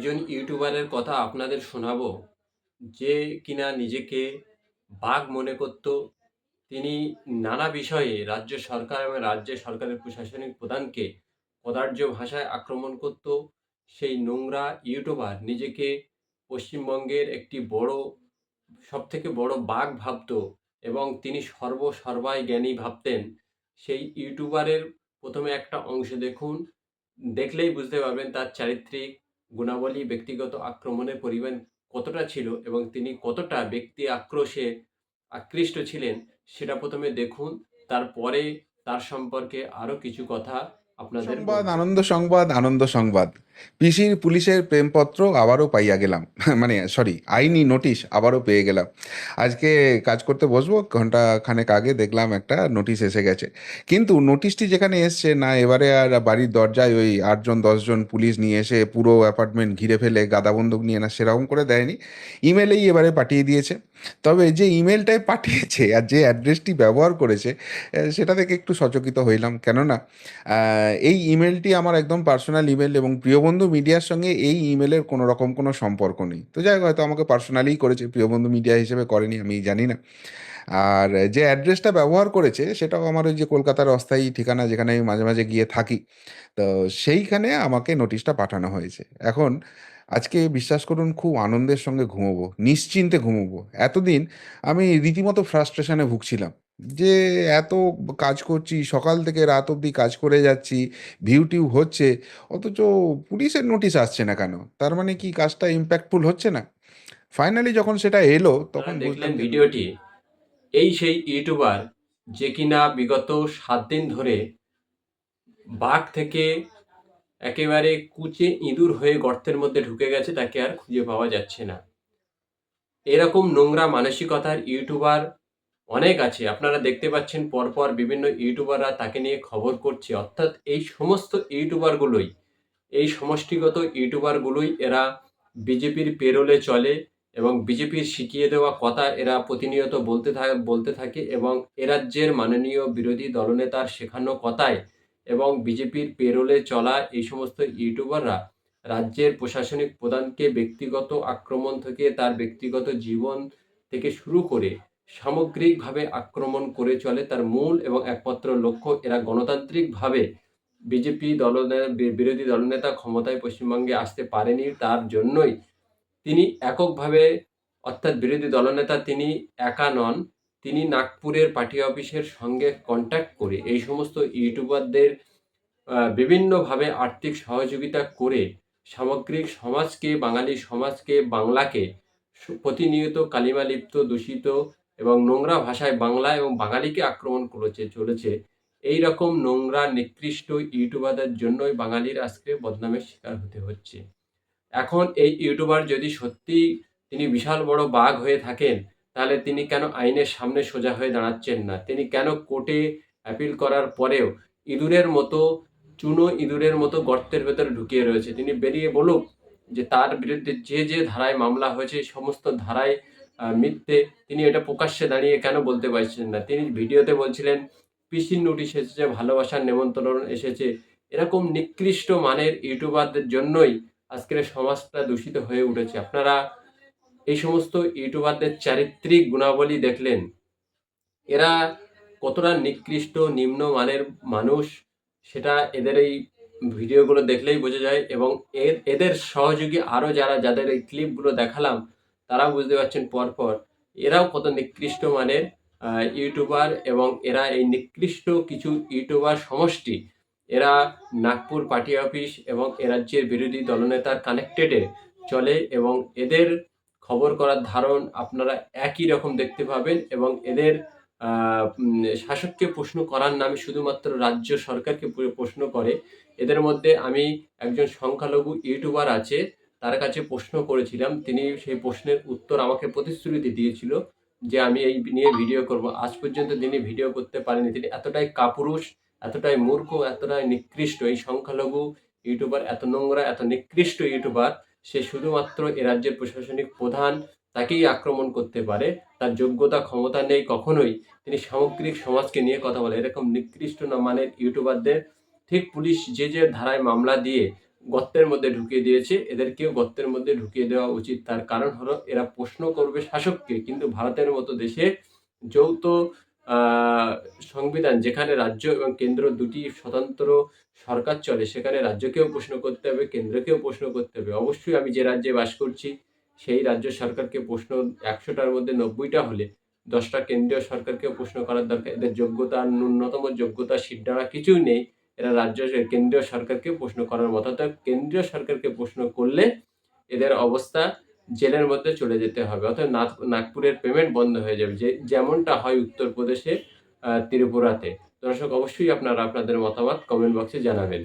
একজন ইউটিউবারের কথা আপনাদের শোনাবো, যে কিনা নিজেকে বাঘ মনে করত। তিনি নানা বিষয়ে রাজ্য সরকার এবং রাজ্য সরকারের প্রশাসনিক প্রধানকে কদার্য ভাষায় আক্রমণ করত। সেই নোংরা ইউটিউবার নিজেকে পশ্চিমবঙ্গের একটি বড়, সবথেকে বড় বাঘ ভাবত এবং তিনি সর্ব সর্বায় জ্ঞানী ভাবতেন। সেই ইউটিউবারের প্রথমে একটা অংশ দেখুন, দেখলেই বুঝতে পারবেন তার চারিত্রিক গুণাবলী ব্যক্তিগত আক্রমণের পরিমাণ কতটা ছিল এবং তিনি কতটা ব্যক্তি আক্রোশে আকৃষ্ট ছিলেন সেটা প্রথমে দেখুন তারপরে তার সম্পর্কে আরও কিছু কথা আপনাদের আনন্দ সংবাদ আনন্দ সংবাদ। পিসির পুলিশের প্রেমপত্র আবারও পাইয়া গেলাম। মানে সরি আইনি নোটিশ আবারও পেয়ে গেলাম। আজকে কাজ করতে বসবো ঘণ্টা খানেক আগে দেখলাম একটা নোটিশ এসে গেছে। কিন্তু নোটিশটি যেখানে এসছে, না, এবারে আর বাড়ির দরজায় ওই আটজন, দশজন পুলিশ নিয়ে এসে পুরো অ্যাপার্টমেন্ট ঘিরে ফেলে গাদা বন্দুক নিয়ে না, সেরকম করে দেয়নি। ইমেলেই এবারে পাঠিয়ে দিয়েছে। তবে যে ইমেলটাই পাঠিয়েছে আর যে অ্যাড্রেসটি ব্যবহার করেছে সেটা থেকে একটু সচকিত হইলাম। কেননা এই ইমেলটি আমার একদম পার্সোনাল ইমেল এবং প্রিয়বন্ধু মিডিয়ার সঙ্গে এই ইমেলের কোনো রকম কোনো সম্পর্ক নেই। তো যাই হয়তো আমাকে পার্সোনালিই করেছে, প্রিয়বন্ধু মিডিয়া হিসেবে করেনি, আমি জানি না। আর যে অ্যাড্রেসটা ব্যবহার করেছে, সেটাও আমার ওই যে কলকাতার অস্থায়ী ঠিকানা যেখানে আমি মাঝে মাঝে গিয়ে থাকি, তো সেইখানে আমাকে নোটিশটা পাঠানো হয়েছে। এখন আজকে বিশ্বাস করুন খুব আনন্দের সঙ্গে ঘুমোবো নিশ্চিন্তে ঘুমোবো। এতদিন আমি রীতিমতো ফ্রাস্ট্রেশনে ভুগছিলাম যে এত কাজ করছি সকাল থেকে রাত অবধি কাজ করে যাচ্ছি ভিউ টিউ হচ্ছে অথচ পুলিশের নোটিশ আসছে না কেন? তার মানে কি কাজটা ইম্প্যাক্টফুল হচ্ছে না? ফাইনালি যখন সেটা এলো তখন বুঝলাম ভিডিওটি। এই সেই ইউটিউবার যে কিনা বিগত সাত দিন ধরে বাঘ থেকে একেবারে কুচে ইঁদুর হয়ে গর্তের মধ্যে ঢুকে গেছে, তাকে আর খুঁজে পাওয়া যাচ্ছে না। এরকম নোংরা মানসিকতার ইউটিউবার অনেক আছে। আপনারা দেখতে পাচ্ছেন পরপর বিভিন্ন ইউটিউবাররা তাকে নিয়ে খবর করছে। অর্থাৎ এই সমস্ত ইউটিউবারগুলোই, এই সমষ্টিগত ইউটিউবারগুলোই এরা বিজেপির পেরোলে চলে এবং বিজেপির শিখিয়ে দেওয়া কথা এরা প্রতিনিয়ত বলতে থাকে বলতে থাকে এবং এ রাজ্যের মাননীয় বিরোধী দলনেতার শেখানো কথায় এবং বিজেপির পেরোলে চলা এই সমস্ত ইউটিউবাররা রাজ্যের প্রশাসনিক প্রধানকে ব্যক্তিগত আক্রমণ থেকে তার ব্যক্তিগত জীবন থেকে শুরু করে সামগ্রিকভাবে আক্রমণ করে চলে তার মূল এবং একমাত্র লক্ষ্য এরা গণতান্ত্রিকভাবে বিজেপি দলনে বি- বিরোধী দলনেতা ক্ষমতায় পশ্চিমবঙ্গে আসতে পারেনি। তার জন্যই তিনি এককভাবে অর্থাৎ বিরোধী দলনেতা তিনি একা নন। তিনি নাগপুরের পার্টি অফিসের সঙ্গে কন্ট্যাক্ট করে এই সমস্ত ইউটিউবারদের বিভিন্নভাবে আর্থিক সহযোগিতা করে সামগ্রিক সমাজকে, বাঙালি সমাজকে, বাংলাকে প্রতিনিয়ত কালিমালিপ্ত দূষিত এবং নোংরা ভাষায় বাংলা এবং বাঙালিকে আক্রমণ করেছে, চলেছে। এই রকম নোংরা, নিকৃষ্ট ইউটিউবারদের জন্যই বাঙালির আজকে বদনামের শিকার হতে হচ্ছে। এখন এই ইউটিউবার যদি সত্যি তিনি বিশাল বড় বাঘ হয়ে থাকেন তাহলে তিনি কেন আইনের সামনে সোজা হয়ে দাঁড়াচ্ছেন না? তিনি কেন কোর্টে অ্যাপিল করার পরেও ইঁদুরের মতো, চুনো ইঁদুরের মতো গর্তের ভেতরে ঢুকিয়ে রয়েছে? তিনি বেরিয়ে বলুক যে তার বিরুদ্ধে যে যে ধারায় মামলা হয়েছে সমস্ত ধারায় মিথ্যে তিনি এটা প্রকাশ্যে দাঁড়িয়ে কেন বলতে পারছেন না? তিনি ভিডিওতে বলছিলেন, পিসির নোটিশ এসেছে, ভালোবাসার নেমন্তন্ন এসেছে। এরকম নিকৃষ্ট মানের ইউটিউবারদের জন্যই আজকের সমাজটা দূষিত হয়ে উঠেছে। আপনারা এই সমস্ত ইউটিউবারদের চারিত্রিক গুণাবলী দেখলেন, এরা কতটা নিকৃষ্ট, নিম্ন মানের মানুষ, সেটা এদের এই ভিডিওগুলো দেখলেই বোঝা যায় এবং এর, এদের সহযোগী আরও যারা, যাদের এই ক্লিপগুলো দেখালাম তারা বুঝতে পারছেন পরপর, এরাও কত নিকৃষ্ট মানের ইউটিউবার এবং এরা এই নিকৃষ্ট কিছু ইউটিউবার সমষ্টি, এরা নাগপুর পার্টি অফিস এবং এ রাজ্যের বিরোধী দলনেতার কানেক্টেডে চলে এবং এদের খবর করার ধারণ আপনারা একই রকম দেখতে পাবেন এবং এদের শাসককে প্রশ্ন করার নামে শুধুমাত্র রাজ্য সরকারকে প্রশ্ন করে। এদের মধ্যে আমি একজন সংখ্যালঘু ইউটিউবার আছে, তার কাছে প্রশ্ন করেছিলাম। তিনি সেই প্রশ্নের উত্তর আমাকে প্রতিশ্রুতি দিয়েছিল যে আমি এই নিয়ে ভিডিও করব। আজ পর্যন্ত তিনি ভিডিও করতে পারেনি তিনি এতটাই কাপুরুষ, এতটাই মূর্খ, এতটাই নিকৃষ্ট। এই সংখ্যালঘু ইউটিউবার এত নোংরা, এত নিকৃষ্ট ইউটিউবার সে শুধুমাত্র এ রাজ্যের প্রশাসনিক প্রধান তাকেই আক্রমণ করতে পারে, তার যোগ্যতা, ক্ষমতা নেই কখনোই। তিনি সামগ্রিক সমাজকে নিয়ে কথা বলে, এরকম নিকৃষ্ট মানের ইউটিউবারদের ঠিক পুলিশ যে যে ধারায় মামলা দিয়ে গর্তের মধ্যে ঢুকিয়ে দিয়েছে, এদেরকেও গর্তের মধ্যে ঢুকিয়ে দেওয়া উচিত। তার কারণ হলো, এরা প্রশ্ন করবে শাসককে, কিন্তু ভারতের মতো দেশে যৌথ সংবিধান যেখানে রাজ্য এবং কেন্দ্র দুটি স্বতন্ত্র সরকার চলে, সেখানে রাজ্যকেও প্রশ্ন করতে হবে, কেন্দ্রকেও প্রশ্ন করতে হবে। অবশ্যই আমি যে রাজ্যে বাস করছি, সেই রাজ্য সরকারকে প্রশ্ন একশোটার মধ্যে নব্বইটা হলে, দশটা কেন্দ্রীয় সরকারকেও প্রশ্ন করার দরকার। এদের যোগ্যতা, ন্যূনতম যোগ্যতা সিদ্ধারা কিছুই নেই। এরা রাজ্য কেন্দ্রীয় সরকারকে প্রশ্ন করার মতো। কেন্দ্রীয় সরকারকে প্রশ্ন করলে এদের অবস্থা জেলের মধ্যে চলে যেতে হবে। অর্থাৎ নাগ- নাগপুরের পেমেন্ট বন্ধ হয়ে যাবে। যে যেমনটা হয় উত্তরপ্রদেশে ত্রিপুরাতে। দর্শক, অবশ্যই আপনারা আপনাদের মতামত কমেন্ট বক্সে জানাবেন।